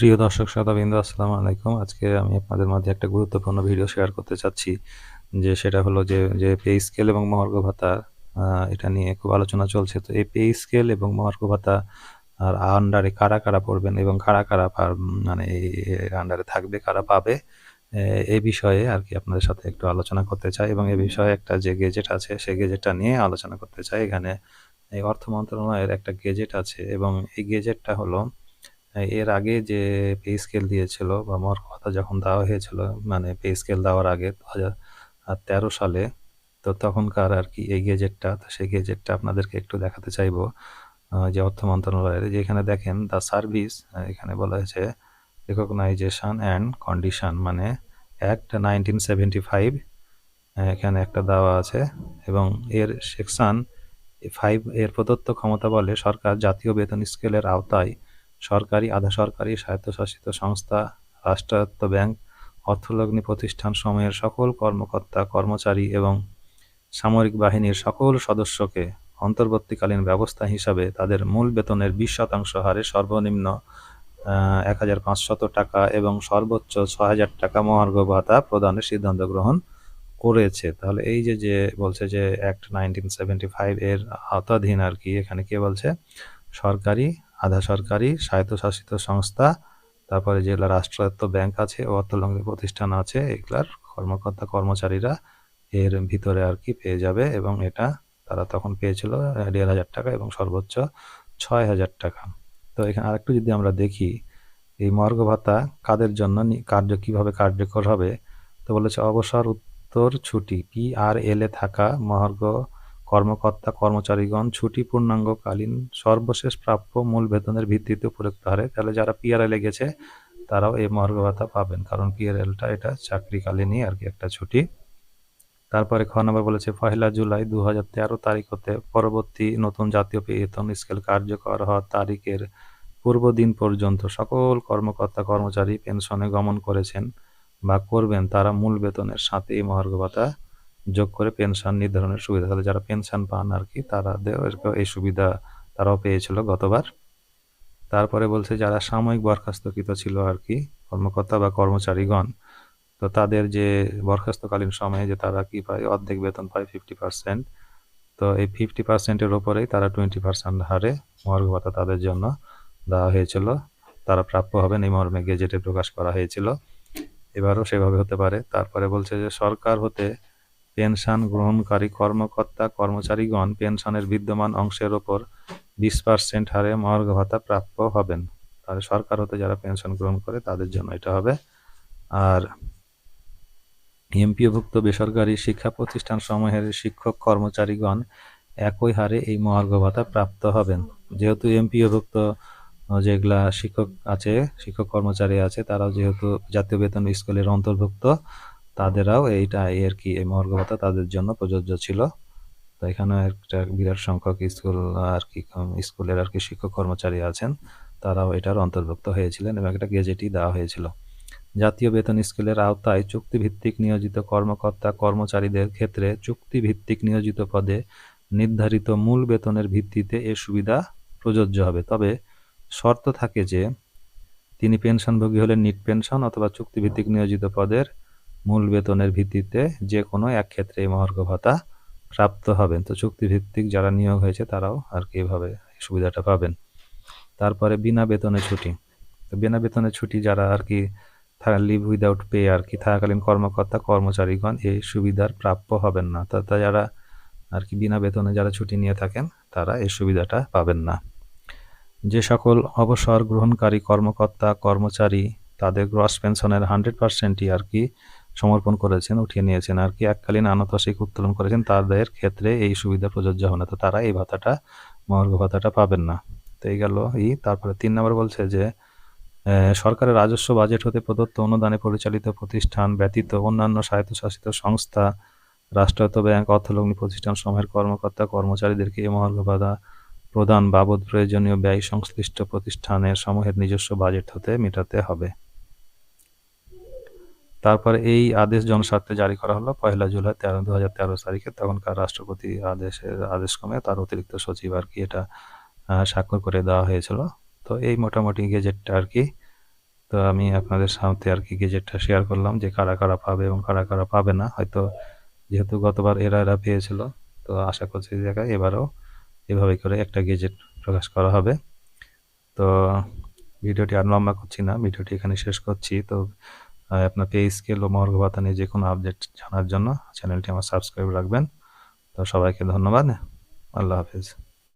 প্রিয় দর্শক, শ্রোতাবৃন্দ, আসসালামু আলাইকুম। আজকে আমি আপনাদের মাঝে একটা গুরুত্বপূর্ণ ভিডিও শেয়ার করতে চাচ্ছি, যে সেটা হলো যে যে পে স্কেল এবং মহার্ঘ ভাতা এটা নিয়ে খুব আলোচনা চলছে। তো এই পে স্কেল এবং মহার্ঘ ভাতা, আর আন্ডারে কারা কারা পড়বেন এবং কারা কারা মানে এই আন্ডারে থাকবে, কারা পাবে, এ- বিষয়ে আর কি আপনাদের সাথে একটু আলোচনা করতে চাই এবং এ বিষয়ে একটা যে গেজেট আছে, সেই গেজেটটা নিয়ে আলোচনা করতে চাই। এখানে এই অর্থ মন্ত্রণালয়ের একটা গেজেট আছে এবং এই গেজেটটা হলো এর আগে যে পে স্কেল দিয়েছিল বা মহার্ঘ ভাতা যখন দেওয়া হয়েছিল মানে পে স্কেল দেওয়ার আগে দু হাজার তেরো সালে, তো তখনকার আর কি এই গেজেটটা তো সেই গেজেটটা আপনাদেরকে একটু দেখাতে চাইব যে অর্থ মন্ত্রণালয়ের। যে এখানে দেখেন দ্য সার্ভিস এখানে বলা হয়েছে রেকগনাইজেশন অ্যান্ড কন্ডিশন মানে অ্যাক্ট নাইনটিন সেভেন্টি ফাইভ এখানে একটা দেওয়া আছে, এবং এর সেকশন ফাইভ এর প্রদত্ত ক্ষমতা বলে সরকার জাতীয় বেতন স্কেলের আওতায় সরকারি, আধা সরকারি, স্বায়ত্তশাসিত সংস্থা, রাষ্ট্রায়ত্ত ব্যাংক, অর্থলগ্নি প্রতিষ্ঠান সমূহের সকল কর্মকর্তা, কর্মচারী এবং সামরিক বাহিনীর সকল সদস্যকে অন্তর্বর্তীকালীন ব্যবস্থা হিসাবে তাদের মূল বেতনের বিশ শতাংশ হারে সর্বনিম্ন এক হাজার পাঁচশত টাকা এবং সর্বোচ্চ ছ হাজার টাকা মহার্ঘ ভাতা প্রদানের সিদ্ধান্ত গ্রহণ করেছে। তাহলে এই যে যে বলছে যে অ্যাক্ট নাইনটিন সেভেন্টি ফাইভ এর আওতাধীন আর কি, এখানে কে বলছে? সরকারি আধা সরকারি, স্বায়ত্তশাসিত সংস্থা, তারপরে যেগুলো রাষ্ট্রায়ত্ত ব্যাংক আছে ও প্রতিষ্ঠান আছে, এগুলার কর্মকর্তা, কর্মচারীরা এর ভিতরে আর কি পেয়ে যাবে এবং এটা তারা তখন পেয়েছিল দেড় হাজার টাকা এবং সর্বোচ্চ ছয় হাজার টাকা। তো এখানে আরেকটু যদি আমরা দেখি, এই মর্গ ভাতা কাদের জন্য কার্য কীভাবে কার্যকর হবে? তো বলেছে অবসর উত্তর ছুটি পি আর এল এ থাকা মহার্ঘ কর্মকর্তা, কর্মচারীগণ ছুটি পূর্ণাঙ্গকালীন সর্বশেষ প্রাপ্য মূল বেতনের ভিত্তিতে উপযুক্ত হারে, তাহলে যারা পিআরএল গেছে, তারাও এই মহার্ঘ ভাতা পাবেন। কারণ পিআরএলটা এটা চাকরিকালীনই আর কি একটা ছুটি। তারপরে খ নম্বর বলেছে, পহেলা জুলাই দু হাজার তেরো তারিখ হতে পরবর্তী নতুন জাতীয় বেতন স্কেল কার্যকর হওয়ার তারিখের পূর্ব দিন পর্যন্ত সকল কর্মকর্তা, কর্মচারী পেনশনে গমন করেছেন বা করবেন তারা মূল বেতনের সাথে এই মহার্ঘ ভাতা যোগ করে পেনশন নির্ধারণের সুবিধা। তাহলে যারা পেনশন পান আর কি তারা এই সুবিধা তারাও পেয়েছিল গতবার। তারপরে বলছে, যারা সাময়িক বরখাস্তকৃত ছিল আর কি কর্মকর্তা বা কর্মচারীগণ, তো তাদের যে বরখাস্তকালীন সময়ে যে তারা কি পায়, অর্ধেক বেতন পায় ফিফটি পার্সেন্ট তো এই ফিফটি পার্সেন্টের ওপরেই তারা টোয়েন্টি পার্সেন্ট হারে মহার্ঘ ভাতা তাদের জন্য দেওয়া হয়েছিল। তারা প্রাপ্য হবেন এই মর্মে গেজেটে প্রকাশ করা হয়েছিল। এবারও সেভাবে হতে পারে। তারপরে বলছে যে সরকার হতে পেনশন গ্রহণকারী কর্মকর্তা, কর্মচারীগণ পেনশনের বিদ্যমান অংশের ওপর বিশ পার্সেন্ট হারে মহার্ঘ ভাতা প্রাপ্য হবেন। তাহলে সরকার হতে যারা পেনশন গ্রহণ করে, তাদের জন্য এটা হবে। আর এমপিওভুক্ত বেসরকারি শিক্ষা প্রতিষ্ঠান সমূহের শিক্ষক কর্মচারীগণ একই হারে এই মহার্ঘ ভাতা প্রাপ্ত হবেন। যেহেতু এমপিওভুক্ত যেগুলা শিক্ষক আছে, শিক্ষক কর্মচারী আছে, তারাও যেহেতু জাতীয় বেতন স্কুলের অন্তর্ভুক্ত তাদেরও এইটা এই আর কি, এই মহার্ঘ ভাতা তাদের জন্য প্রযোজ্য ছিল। তো এখানে একটা বিরাট সংখ্যক স্কুল আর কি, স্কুলের আর কি শিক্ষক কর্মচারী আছেন। তারাও এটার অন্তর্ভুক্ত হয়েছিলেন এবং একটা গেজেটই দেওয়া হয়েছিল। জাতীয় বেতন স্কেলের আওতায় চুক্তিভিত্তিক নিয়োজিত কর্মকর্তা কর্মচারীদের ক্ষেত্রে চুক্তিভিত্তিক নিয়োজিত পদে নির্ধারিত মূল বেতনের ভিত্তিতে এ সুবিধা প্রযোজ্য হবে। তবে শর্ত থাকে যে তিনি পেনশনভোগী হলে নিট পেনশন অথবা চুক্তিভিত্তিক নিয়োজিত পদের মূল বেতনের ভিত্তিতে যে কোনো এক ক্ষেত্রে এই মহার্ঘ ভাতা প্রাপ্ত হবেন। তো চুক্তিভিত্তিক যারা নিয়োগ হয়েছে তারাও আর কি এভাবে সুবিধাটা পাবেন। তারপরে বিনা বেতনে ছুটি। তো বিনা বেতনে ছুটি যারা আর কি লিভ উইদাউট পে আর কি থাকাকালীন কর্মকর্তা, কর্মচারীগণ এই সুবিধার প্রাপ্য হবেন না। তা যারা আর কি বিনা বেতনে যারা ছুটি নিয়ে থাকেন তারা এই সুবিধাটা পাবেন না। যে সকল অবসর গ্রহণকারী কর্মকর্তা, কর্মচারী তাদের গ্রস পেনশনের হান্ড্রেড পার্সেন্টই আর কি সমর্পণ করেছেন, উঠিয়ে নিয়েছেন। আর কি এককালীন আনতোষিক উত্তোলন করেছেন, তাদের ক্ষেত্রে এই সুবিধা প্রযোজ্য হবে না। তো তারা এই ভাতাটা, মহার্ঘ ভাতাটা পাবেন না। তো এই গেল ই, তারপরে তিন নম্বর বলছে যে সরকারের রাজস্ব বাজেট হতে প্রদত্ত অনুদানে পরিচালিত প্রতিষ্ঠান ব্যতীত অন্যান্য স্বায়ত্তশাসিত সংস্থা, রাষ্ট্রায়ত্ত ব্যাংক, অর্থলগ্নি প্রতিষ্ঠান সমূহের কর্মকর্তা, কর্মচারীদেরকে এই মহার্ঘ ভাতা প্রদান বাবদ প্রয়োজনীয় ব্যয় সংশ্লিষ্ট প্রতিষ্ঠানের সমূহের নিজস্ব বাজেট হতে মেটাতে হবে। তারপর এই আদেশ জনস্বার্থে জারি করা হলো পয়লা জুলাই তেরো দু হাজার তেরো তারিখে। তখনকার রাষ্ট্রপতি আদেশের আদেশ ক্রমে তার অতিরিক্ত সচিব আর কি এটা স্বাক্ষর করে দেওয়া হয়েছিল। তো এই মোটামুটি গেজেটটা আর কি, তো আমি আপনাদের সাথে আর কি গেজেটটা শেয়ার করলাম যে কারা কারা পাবে এবং কারা কারা পাবে না। হয়তো যেহেতু গতবার এরা এরা পেয়েছিল, তো আশা করছি জায়গায় এবারও এভাবে করে একটা গেজেট প্রকাশ করা হবে। তো ভিডিওটি আর লম্বা করছি না, ভিডিওটি এখানে শেষ করছি। তো আপনার পে স্কেল ও মর্গ ভাতা নিয়ে যে কোনো আপডেট জানার জন্য চ্যানেলটি আমার সাবস্ক্রাইব রাখবেন। তো সবাইকে ধন্যবাদ। আল্লাহ হাফিজ।